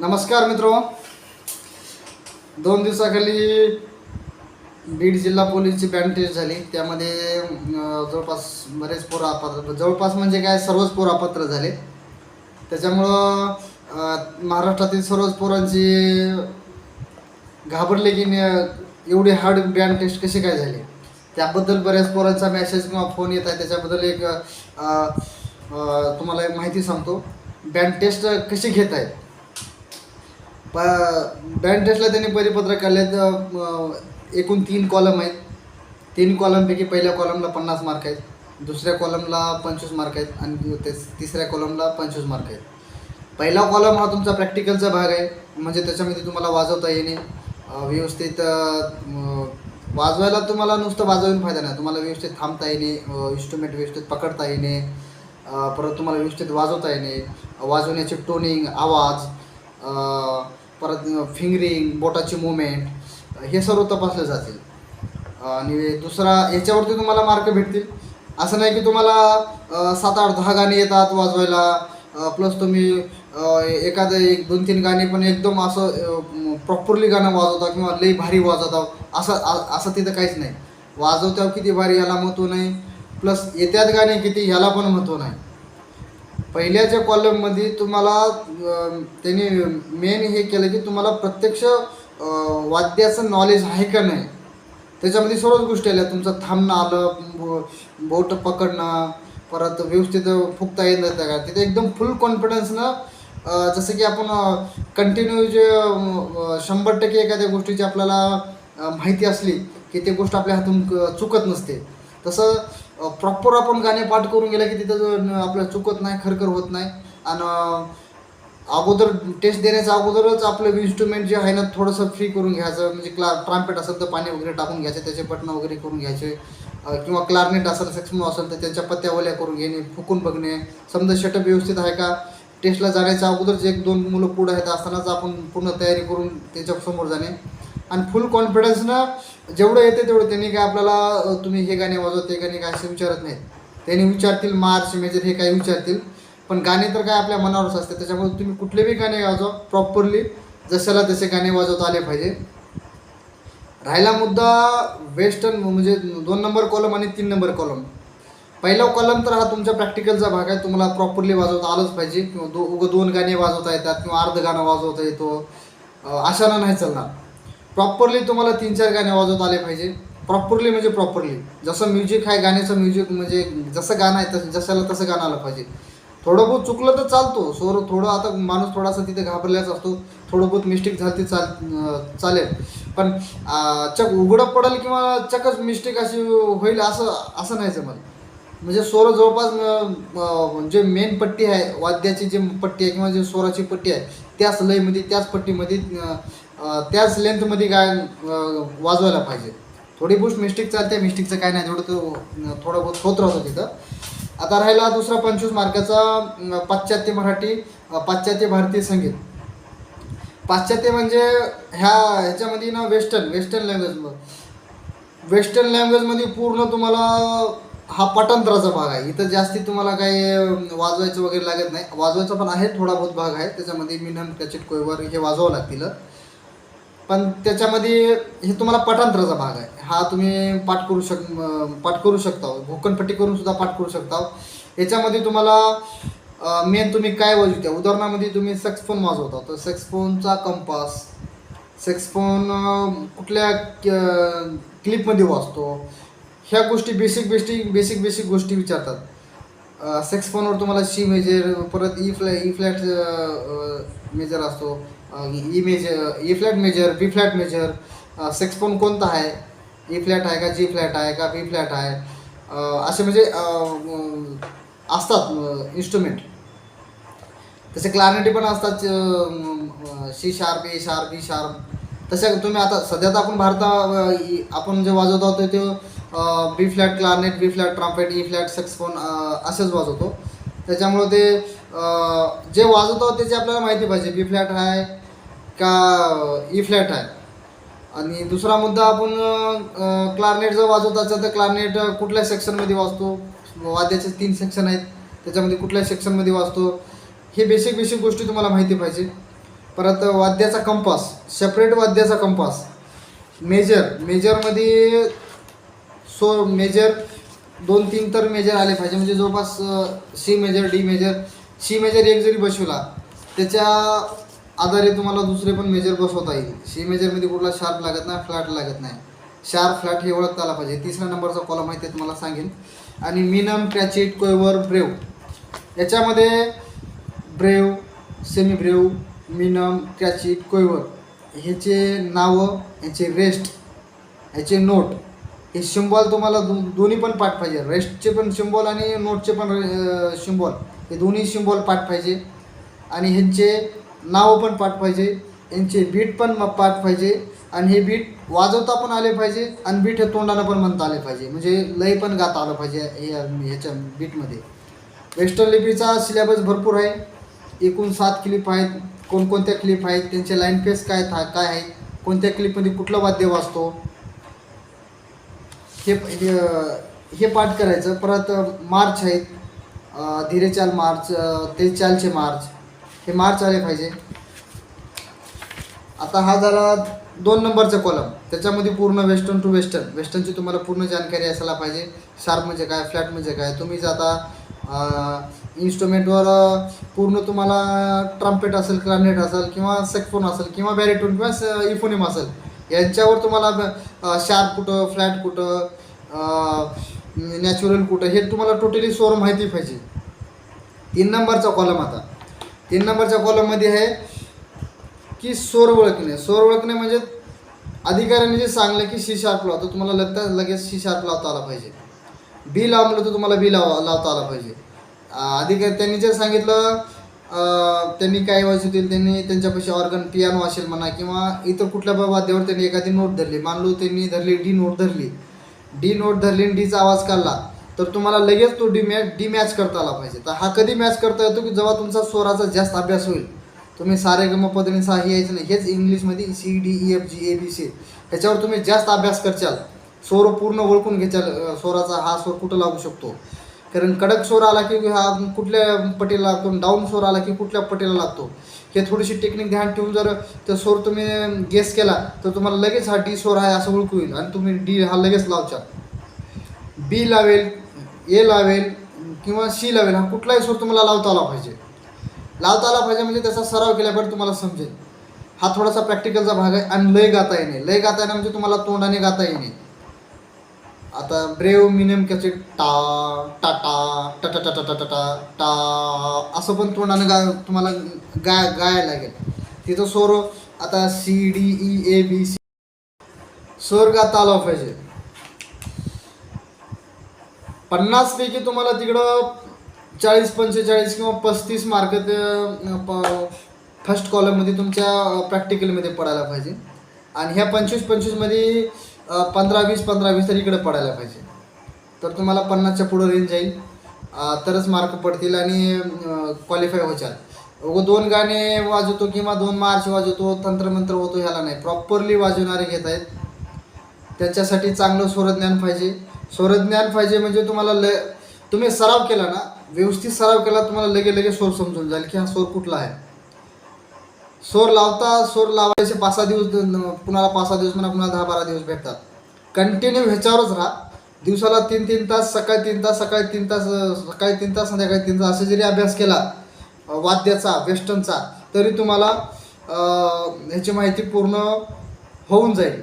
नमस्कार मित्र. दोन दिवसाखाली बीड जिल्हा पोलीसची बँड टेस्ट झाली. त्यामध्ये जवळपास बरेच पोरं अपात्र जवळपास म्हणजे काय सर्वच पोरं अपात्र झाले. त्याच्यामुळं महाराष्ट्रातील सर्वच पोरांची घाबरले की मी एवढी हार्ड बँड टेस्ट कशी काय झाली? त्याबद्दल बऱ्याच पोरांचा मेसेज किंवा फोन येत आहे. त्याच्याबद्दल एक तुम्हाला एक माहिती सांगतो. बँड टेस्ट कशी घेत आहेत प बँड टेस्टला त्यांनी परिपत्रक काढलेत अं, एकूण तीन कॉलम आहेत. तीन कॉलमपैकी पहिल्या कॉलमला पन्नास मार्क आहेत. दुसऱ्या कॉलमला पंचवीस मार्क आहेत आणि ते तिसऱ्या कॉलमला पंचवीस मार्क आहेत. पहिला कॉलम हा तुमचा प्रॅक्टिकलचा भाग आहे. म्हणजे त्याच्यामध्ये तुम्हाला वाजवता येणे व्यवस्थित वाजवायला तुम्हाला नुसतं वाजवून फायदा नाही. तुम्हाला व्यवस्थित थांबता येणे इन्स्ट्रुमेंट व्यवस्थित पकडता येणे परत तुम्हाला व्यवस्थित वाजवता येणे. वाजवण्याचे टोनिंग आवाज परत फिंगरिंग बोटाची मुवमेंट हे सर्व तपासले जातील. आणि दुसरा याच्यावरती तुम्हाला मार्क भेटतील. असं नाही की तुम्हाला सात आठ दहा गाणी येतात वाजवायला. प्लस तुम्ही एखादं एक दोन तीन गाणी पण एकदम असं प्रॉपरली गाणं वाजवता किंवा लई भारी वाजवता असं असं तिथं काहीच नाही. वाजवत्यावर किती भारी याला महत्त्व नाही. प्लस येत्यात गाणे किती याला पण महत्त्व नाही. पहिल्याच्या कॉलममध्ये तुम्हाला त्यांनी मेन हे केलं की तुम्हाला प्रत्यक्ष वाद्याचं नॉलेज आहे का नाही? त्याच्यामध्ये सर्वच गोष्टी आल्या. तुमचं थांबणं आलं बो- बोट पकडणं परत व्यवस्थित फुकता येत नाही का? तिथे एकदम फुल कॉन्फिडन्सनं जसं की आपण कंटिन्यू जे शंभर टक्के एखाद्या गोष्टीची आपल्याला माहिती असली की ती गोष्ट आपल्या हातून चुकत नसते. तसं प्रॉपर आपण गाणे पाठ करून गेलं की तिथं आपलं आपल्याला चुकत नाही खरखर होत नाही. आणि अगोदर टेस्ट देण्याच्या अगोदरच आपलं इन्स्ट्रुमेंट जे आहे ना थोडंसं फ्री करून घ्यायचं. म्हणजे क्ला ट्राम्पेट असेल तर पाणी वगैरे टाकून घ्यायचे त्याचे बटणं वगैरे करून घ्यायचे. किंवा क्लारनेट असेल सेक्समो असेल तर त्याच्या पत्त्या ओल्या करून घेणे फुकून बघणे. समजा शटअप व्यवस्थित आहे का? टेस्टला जाण्याच्या अगोदरच एक दोन मुलं पुढं आहेत असतानाच आपण पूर्ण तयारी करून त्याच्यासमोर जाणे. आणि फुल कॉन्फिडन्सनं जेवढं येते तेवढं. त्यांनी काय आपल्याला तुम्ही हे गाणे वाजवत ते गाणे काय असे विचारत नाहीत. त्यांनी विचारतील मार्च मेजर हे काही विचारतील. पण गाणे तर काय आपल्या मनावरच असते त्याच्यामुळे तुम्ही कुठलेही गाणे वाजवा प्रॉपरली जशाला तसे गाणे वाजवता आले पाहिजे. राहिला मुद्दा वेस्टर्न म्हणजे दोन नंबर कॉलम आणि तीन नंबर कॉलम पहिला कॉलम तर हा तुमच्या प्रॅक्टिकलचा भाग आहे. तुम्हाला प्रॉपरली वाजवता आलंच पाहिजे. किंवा दो उगं दोन गाणे वाजवता येतात किंवा अर्ध गाणं वाजवता येतो. अशानं नाही चालणार. प्रॉपरली तुम्हाला तीन चार गाणे वाजवत आले पाहिजे. प्रॉपरली म्हणजे प्रॉपरली जसं म्युझिक आहे गाण्याचं म्युझिक म्हणजे जसं गाणं आहे तसं जशाला तसं गाणं आलं पाहिजे. थोडं बहुत चुकलं तर चालतो. सोर थोडं आता माणूस थोडासा तिथे घाबरल्याच असतो. थोडं बहुत मिस्टेक झाली ती चाल चालेल. पण चक उघडं पडेल किंवा चकच मिस्टेक अशी होईल असं असं नाही जमत. म्हणजे स्वर जवळपास जे मेन पट्टी आहे वाद्याची जी पट्टी आहे किंवा जे स्वराची पट्टी आहे त्याच लयमध्ये त्याच पट्टीमध्ये त्याच लेंथमध्ये गाय वाजवायला पाहिजे. थोडी बुश मिस्टेक चालते मिस्टेकचं काय नाही थोडं तो थोडं बहुत होत राहतो तिथं. आता राहिला दुसरा पंचवीस मार्काचा पाश्चात्य मराठी पाश्चात्य भारतीय संगीत. पाश्चात्य म्हणजे ह्या ह्याच्यामध्ये ना वेस्टर्न वेस्टर्न लँग्वेज वेस्टर्न लँग्वेजमध्ये पूर्ण तुम्हाला हा पटांतराचा भाग आहे. इथं जास्ती तुम्हाला काही वाजवायचं वगैरे लागत नाही. वाजवायचा पण आहे थोडा बहुत भाग आहे. त्याच्यामध्ये मिनम कॅचेट कोयवर हे वाजवावं लागतील. पण त्याच्यामध्ये हे तुम्हाला पाठांतराचा भाग आहे. हा तुम्ही पाठ करू शक पाठ करू शकता. भूकनपट्टी करून सुद्धा पाठ करू शकता. याच्यामध्ये तुम्हाला मेन तुम्ही काय वाजवता उदाहरणामध्ये तुम्ही सेक्सफोन वाजवता. तर सेक्सफोनचा कंपास सेक्सफोन कुठल्या क्लिपमध्ये वाजतो? ह्या गोष्टी बेसिक बेसिक बेसिक बेसिक गोष्टी विचारतात. सेक्स फोनवर तुम्हाला शी मेजर परत E flat E flat major असतो. E major E flat major B flat major saxophone कोणता आहे? E ई फ्लॅट आहे का जी फ्लॅट आहे का बी फ्लॅट आहे? असे म्हणजे असतात इन्स्ट्रुमेंट तसे क्लॅरिटी पण असतात C sharp A sharp B sharp तशा तुम्ही आता सध्या तर आपण भारता आपण जे वाजवत आहोत ते B flat clarinet B flat trumpet E flat saxophone असेच वाजवतो. त्याच्यामुळं ते जे वाजवतो त्याची आपल्याला माहिती पाहिजे बी फ्लॅट आहे का e ई फ्लॅट आहे. आणि दुसरा मुद्दा आपण क्लारनेट जर वाजवत असेल तर क्लारनेट कुठल्या सेक्शनमध्ये वाजतो? वाद्याचे तीन सेक्शन आहेत त्याच्यामध्ये कुठल्या सेक्शनमध्ये वाजतो? हे बेसिक बेसिक गोष्टी तुम्हाला माहिती पाहिजे. परत वाद्याचा कंपास सेपरेट वाद्याचा कंपास मेजर मेजरमध्ये सो मेजर दोन तीन तर मेजर आले पाहिजे. म्हणजे जवळपास C major D major C major एक जरी बसवला त्याच्या आधारे तुम्हाला दुसरे पण मेजर बसवता येईल. सी मेजरमध्ये कुठला शार्प लागत नाही फ्लॅट लागत नाही. शार्प फ्लॅट हे ओळखता आला पाहिजे. तिसऱ्या नंबरचा कॉलम आहे ते तुम्हाला सांगेन. आणि मिनम क्रॅचिट कोयवर ब्रेव याच्यामध्ये breve semibreve minim crotchet quaver ह्याचे नावं ह्याचे रेस्ट ह्याचे नोट हे सिम्बॉल तुम्हाला दो दोन्ही पण पाठ पाहिजे. रेस्टचे पण सिम्बॉल आणि नोटचे पण सिम्बॉल हे दोन्ही सिम्बॉल पाठ पाहिजे. आणि ह्यांचे नावं पण पाठ पाहिजे. यांचे बीट पण पाठ पाहिजे. आणि हे बीट वाजवता पण आले पाहिजे आणि बीट हे तोंडानं पण म्हणता आले पाहिजे. म्हणजे लय पण गाता आलं पाहिजे हे ह्याच्या बीटमध्ये वेस्टर्न लिपीचा सिलेबस भरपूर आहे. एकूण सात क्लिप आहेत. कोणकोणत्या क्लिप आहेत? त्यांचे लाईन फेस काय था काय आहे कोणत्या क्लिपमध्ये कुठलं वाद्य वाजतो? हे हे- पाठ करायचं. परत मार्च आहेत. धीरे चाल मार्च ते चालचे मार्च. हे मार्च आले पाहिजे. आता हा झाला दोन नंबरचा कॉलम त्याच्यामध्ये पूर्ण वेस्टर्न टू वेस्टर्न वेस्टर्नची तुम्हाला पूर्ण जानकारी असायला पाहिजे. शार्प म्हणजे काय फ्लॅट म्हणजे काय. तुम्ही आता इन्स्ट्रुमेंटवर पूर्ण तुम्हाला ट्रम्पेट असेल क्लानेट असेल किंवा सेक्फोन असेल किंवा बॅरेटून किंवा इफोनिम असेल यांच्यावर तुम्हाला शार्प कुठं फ्लॅट कुठं नॅचरल कुठं हे तुम्हाला टोटली सोर माहिती पाहिजे. तीन नंबरचा कॉलम आता. तीन नंबरच्या कॉलममध्ये आहे की सोर ओळखणे. सोर ओळखणे म्हणजे अधिकाऱ्याने जे सांगलं की सी शार्प लावतो तुम्हाला लगता लगेच सी शार्प लावता आला पाहिजे. बी लावलं तर तुम्हाला बी लाव लावता आला पाहिजे. अधिकारी त्यांनी जे सांगितलं त्यांनी काही वाजवतील त्यांनी त्यांच्यापाशी ऑर्गन पियानो असेल म्हणा किंवा इतर कुठल्या वाद्यावर त्यांनी एखादी नोट धरली. मानलो त्यांनी धरली डी नोट धरली. डी नोट धरली आणि डीचा आवाज काढला तर तुम्हाला लगेच तो डी मॅच डी मॅच करता आला पाहिजे. तर हा कधी मॅच करता येतो की जेव्हा तुमचा स्वराचा जास्त अभ्यास होईल? तुम्ही सारे गम पदनी सा हे यायचं नाही. हेच इंग्लिशमध्ये C D E F G A B C ह्याच्यावर तुम्ही जास्त अभ्यास करचाल. स्वर पूर्ण ओळखून घेचाल स्वराचा हा स्वर कुठं लागू शकतो? कारण कडक स्वर आला की हा कुठल्या पटीला लागतो डाऊन स्वर आला की कुठल्या पटीला लागतो. हे थोडीशी टेक्निक ध्यान ठेवून जर तो स्वर तुम्ही गेस केला तर तुम्हाला लगेच हा डी स्वर आहे असं ओळखू येईल आणि तुम्ही डी हा लगेच लावचाल बी लावेल ए लावेल किंवा सी लावेल हा कुठलाही स्वर तुम्हाला लावता आला पाहिजे. लावता आला पाहिजे म्हणजे त्याचा सराव केल्यावर तुम्हाला समजेल. हा थोडासा प्रॅक्टिकलचा भाग आहे आणि लय गाता येणे. लय गाता येणे म्हणजे तुम्हाला तोंडाने गाता येणे. आता ब्रेव मी नेमक्याचे टा टाटा टा टाटा टा टा टा असं पण तोंडानं गा तुम्हाला गाय गायला लागेल तिथं स्वर आता C D E A B C स्वर गाता आला पाहिजे पन्नासपैकी तुम्हाला तिकडं चाळीस पंचेचाळीस किंवा पस्तीस मार्क फर्स्ट कॉलममध्ये तुमच्या प्रॅक्टिकलमध्ये पडायला पाहिजे आणि ह्या पंचवीस पंचवीसमध्ये पंधरा वीस पंधरा वीस तर इकडे पडायला पाहिजे. तर तुम्हाला पन्नासच्या पुढं रेंज जाईल तरच मार्क पडतील आणि क्वालिफाय होचाल व दोन गाणे वाजवतो किंवा दोन मार्च वाजवतो तंत्रमंत्र होतो ह्याला नाही. प्रॉपरली वाजवणारे घेत आहेत. त्याच्यासाठी चांगलं स्वरज्ञान पाहिजे. स्वरज्ञान पाहिजे म्हणजे तुम्हाला ल तुम्ही सराव केला ना व्यवस्थित सराव केला तुम्हाला लगे लगे स्वर समजून जाईल की हा स्वर कुठला आहे. सोर लावता सोर लावायचे पाच सहा दिवस द- कुणाला पाच सहा दिवस म्हणा कुणाला दहा बारा दिवस भेटतात. कंटिन्यू ह्याच्यावरच राहा. दिवसाला तीन तीन तास सकाळी तीन तास सकाळी तीन तास सकाळी तीन तास संध्याकाळी तीन तास असे जरी अभ्यास केला वाद्याचा वेस्टर्नचा तरी तुम्हाला ह्याची माहिती पूर्ण होऊन जाईल.